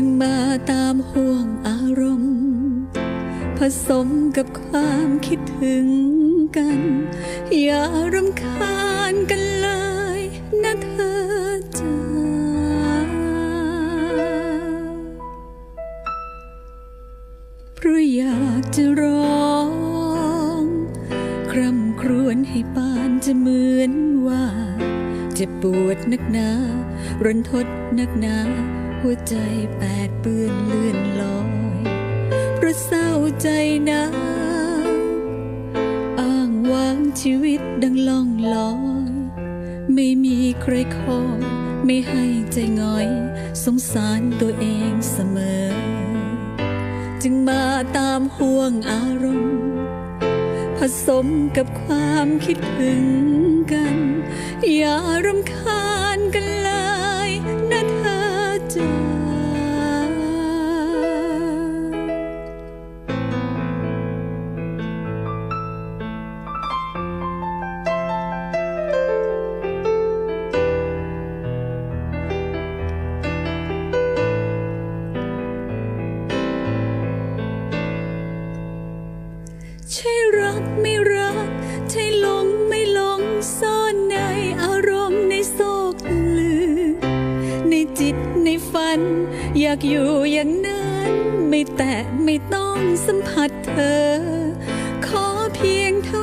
จึงมาตามห่วงอารมณ์ ผสมกับความคิดถึงกัน อย่ารำคาญกันเลยนะเธอจ้าเพราะอยากจะร้องคร่ำครวญให้ปานจะเหมือนว่าจ็บปวดนักหนา รันทดนักหนา หัวใจแปดเปื้อนเลื่อนลอย เพราะเศร้าใจนาวอ้างว้างชีวิตดังล่องลอย ไม่มีใครคอยไม่ให้ใจง่อย สงสารตัวเองเสมอ จึงมาตามห่วงอารมณ์ ผสมกับความคิดถึงกัน อย่ารำคาญกันเลย อยากอยู่อย่างนั้น ไม่แตะไม่ต้องสัมผัสเธอ ขอเพียงเท่า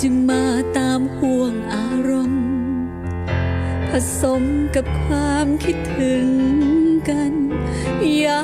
จึงมาตามห่วงอารมณ์ ผสมกับความคิดถึงกัน อย่า